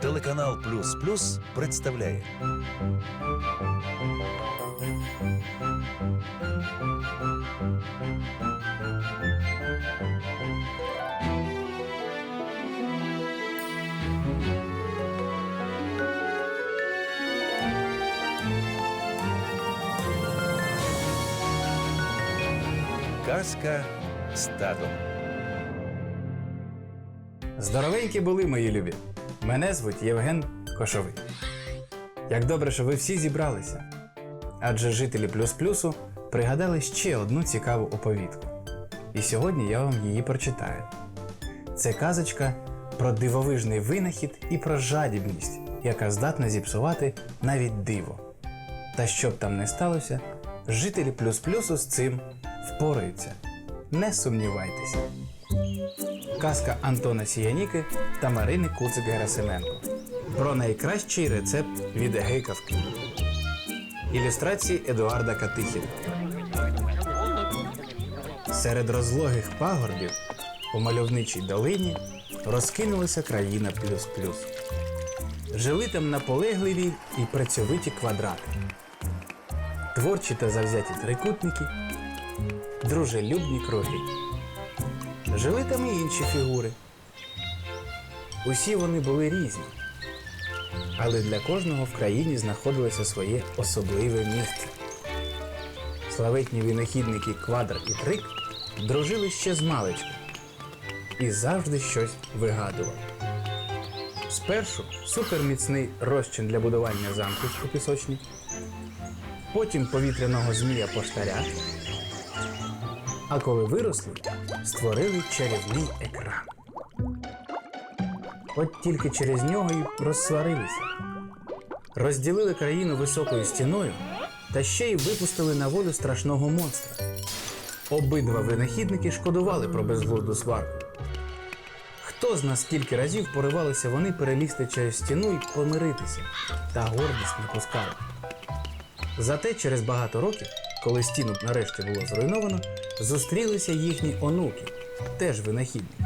Телеканал Плюс Плюс представляє Казка з татом. Здоровенькі були, мої любі. Мене звуть Євген Кошовий. Як добре, що ви всі зібралися. Адже жителі плюс плюсу пригадали ще одну цікаву оповідку. І сьогодні я вам її прочитаю. Це казочка про дивовижний винахід і про жадібність, яка здатна зіпсувати навіть диво. Та що б там не сталося, жителі плюс плюсу з цим впораються. Не сумнівайтеся. Казка Антона Сіяніки та Марини Куцик Герасименко. Про найкращий рецепт від гейкавки. Ілюстрації Едуарда Катихіна. Серед розлогих пагорбів у мальовничій долині розкинулася країна плюс-плюс. Жили там наполегливі і працьовиті квадрати, творчі та завзяті трикутники, дружелюбні круги. Жили там і інші фігури. Усі вони були різні. Але для кожного в країні знаходилося своє особливе місце. Славетні винахідники Квадр і Трик дружили ще з маличку і завжди щось вигадували. Спершу суперміцний розчин для будування замку у пісочні, потім повітряного змія поштаря, а коли виросли, створили чарівний екран. От тільки через нього й розсварилися. Розділили країну високою стіною та ще й випустили на волю страшного монстра. Обидва винахідники шкодували про безглузду сварку. Хто з нас скільки разів поривалися вони перелізти через стіну і помиритися, та гордість не пускали. Зате через багато років, коли стіну нарешті було зруйновано, зустрілися їхні онуки, теж винахідники.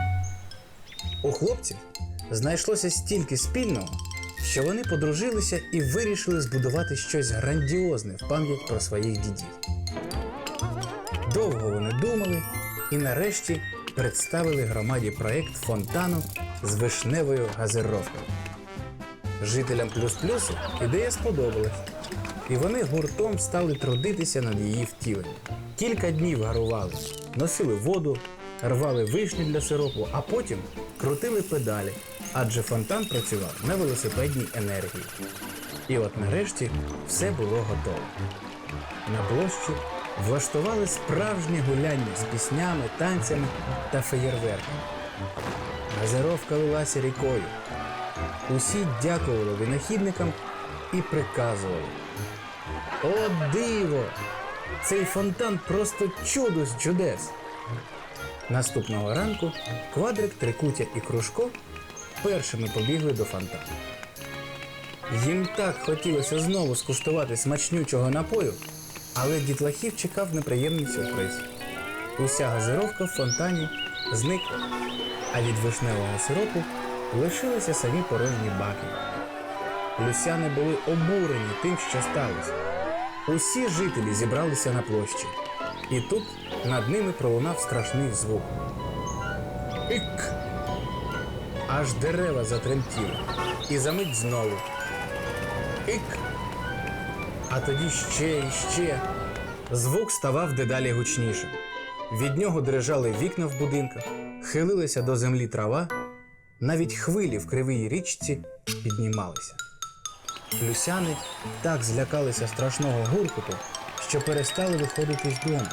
У хлопців знайшлося стільки спільного, що вони подружилися і вирішили збудувати щось грандіозне в пам'ять про своїх дідів. Довго вони думали і нарешті представили громаді проект фонтану з вишневою газировкою. Жителям плюс-плюсу ідея сподобалась, і вони гуртом стали трудитися над її втіленням. Кілька днів гарували, носили воду, рвали вишні для сиропу, а потім крутили педалі, адже фонтан працював на велосипедній енергії. І от нарешті все було готово. На площі влаштували справжнє гуляння з піснями, танцями та феєрверками. Газировка лилася рікою. Усі дякували винахідникам і приказували. О, диво! Цей фонтан просто чудо з чудес. Наступного ранку квадрик, трикутя і кружко першими побігли до фонтану. Їм так хотілося знову скуштувати смачнючого напою, але дітлахів чекав неприємний сюрприз. Уся газировка в фонтані зникла, а від вишневого сиропу лишилися самі порожні баки. Люсяни були обурені тим, що сталося. Усі жителі зібралися на площі, і тут над ними пролунав страшний звук. Ік! Аж дерева затремтіли, і за мить знову. Ік! А тоді ще і ще. Звук ставав дедалі гучнішим. Від нього дрижали вікна в будинках, хилилася до землі трава, навіть хвилі в кривій річці піднімалися. Люсяни так злякалися страшного гуркоту, що перестали виходити з дому.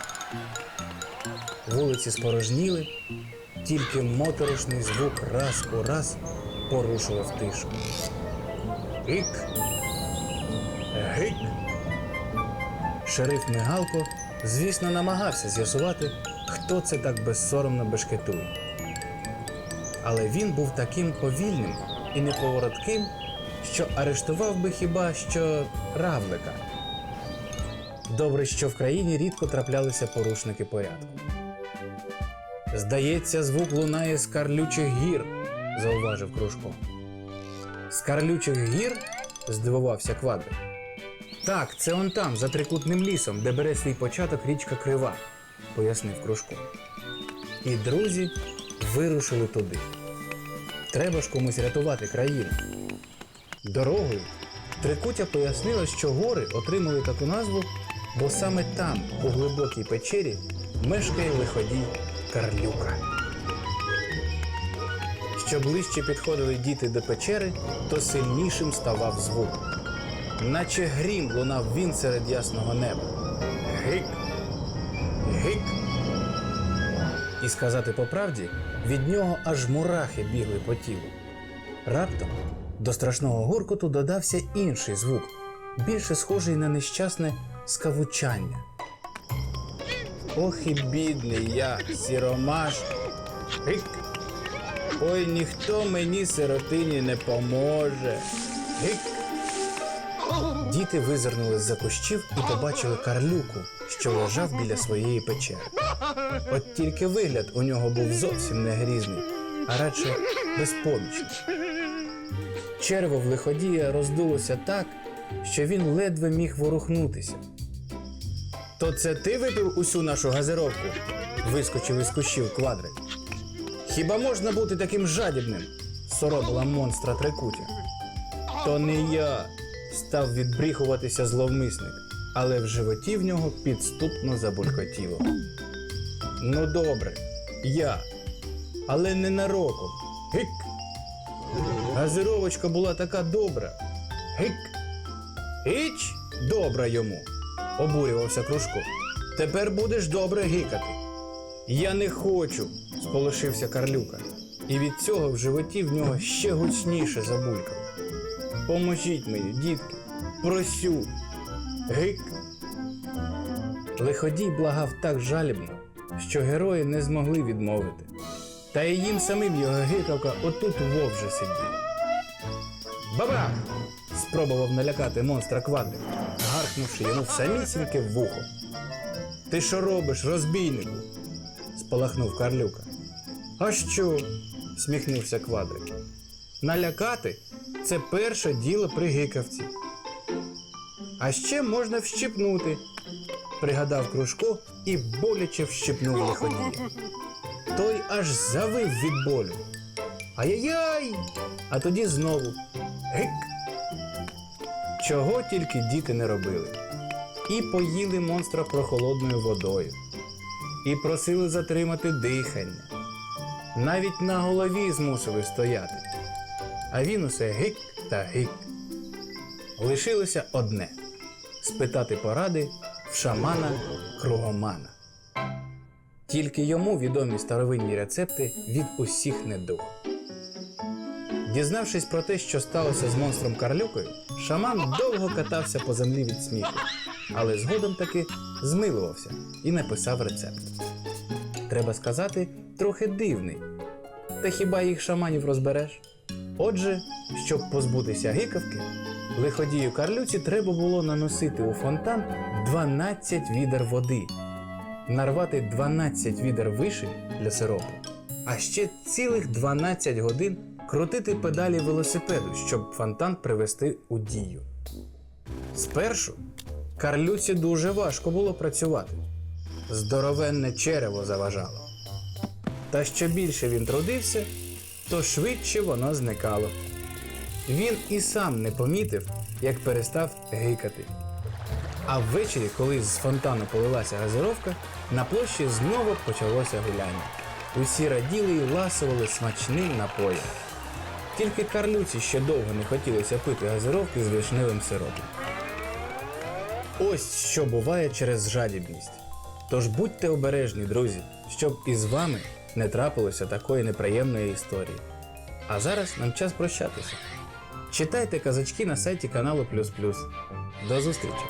Вулиці спорожніли, тільки моторошний звук раз у раз порушував тишу. Гик! Гик! Шериф Мигалко, звісно, намагався з'ясувати, хто це так безсоромно бешкетує. Але він був таким повільним і неповоротким, що арештував би хіба що равлика. Добре, що в країні рідко траплялися порушники порядку. Здається, звук лунає з карлючих гір, зауважив Кружко. З Карлючих гір? здивувався квадрик. Так, це он там, за трикутним лісом, де бере свій початок річка Крива, пояснив Кружко. І друзі вирушили туди. Треба ж комусь рятувати країну. Дорогою Трикутя пояснила, що гори отримали таку назву, бо саме там, у глибокій печері, мешкає лиходій Карлюка. Що ближче підходили діти до печери, то сильнішим ставав звук. Наче грім лунав він серед ясного неба. Гик. Гик. І сказати по правді, від нього аж мурахи бігли по тілу. Раптом до страшного гуркоту додався інший звук, більше схожий на нещасне скавучання. Ох і бідний я, сіромаш. Гик. Ой, ніхто мені сиротині не поможе. Гик. Діти визирнули з-за кущів і побачили карлюку, що лежав біля своєї печери. От тільки вигляд у нього був зовсім не грізний, а радше безпомічний. Черво в лиходія роздулося так, що він ледве міг ворухнутися. То це ти випив усю нашу газировку? вискочив із кущів квадрик. Хіба можна бути таким жадібним? соробила монстра трикутя. То не я, став відбріхуватися зловмисник, але в животі в нього підступно забулькотіло. Ну добре, я, але не нароком. Гик. Газировочка була така добра. Гик. Іч добра йому, обурювався Кружко. Тепер будеш добре гикати. Я не хочу, сполошився Карлюка. І від цього в животі в нього ще гучніше забулькав. Поможіть мені, дітки, просю. Гик. Лиходій благав так жалібно, що герої не змогли відмовити. Та й їм самим його гикавка отут вовже сидів. Бабах! спробував налякати монстра квадрик, гаркнувши йому в самісіньке вухо. Ти що робиш, розбійнику? спалахнув Карлюка. А що? сміхнувся квадрик. Налякати це перше діло при гикавці. А ще можна вщипнути, пригадав Кружко і боляче вщипнув лиходія. Той аж завив від болю. Ай-яй-яй! А тоді знову гик. Чого тільки діти не робили. І поїли монстра прохолодною водою, і просили затримати дихання. Навіть на голові змусили стояти. А він усе гик та гик. Лишилося одне спитати поради в шамана кругомана. Тільки йому відомі старовинні рецепти від усіх недуг. Дізнавшись про те, що сталося з монстром Карлюкою, шаман довго катався по землі від сміху, але згодом таки змилувався і написав рецепт. Треба сказати, трохи дивний. Та хіба їх шаманів розбереш? Отже, щоб позбутися гикавки, лиходію Карлюці треба було наносити у фонтан 12 відер води, нарвати 12 відер вишень для сиропу, а ще цілих 12 годин крутити педалі велосипеду, щоб фонтан привести у дію. Спершу Карлюці дуже важко було працювати. Здоровенне черево заважало. Та що більше він трудився, то швидше воно зникало. Він і сам не помітив, як перестав гикати. А ввечері, коли з фонтану полилася газировка, на площі знову почалося гуляння. Усі раділи і ласували смачним напоєм. Тільки карлюці ще довго не хотілося пити газировки з вишневим сиропом. Ось що буває через жадібність. Тож будьте обережні, друзі, щоб із вами не трапилося такої неприємної історії. А зараз нам час прощатися. Читайте казачки на сайті каналу Плюс Плюс. До зустрічі!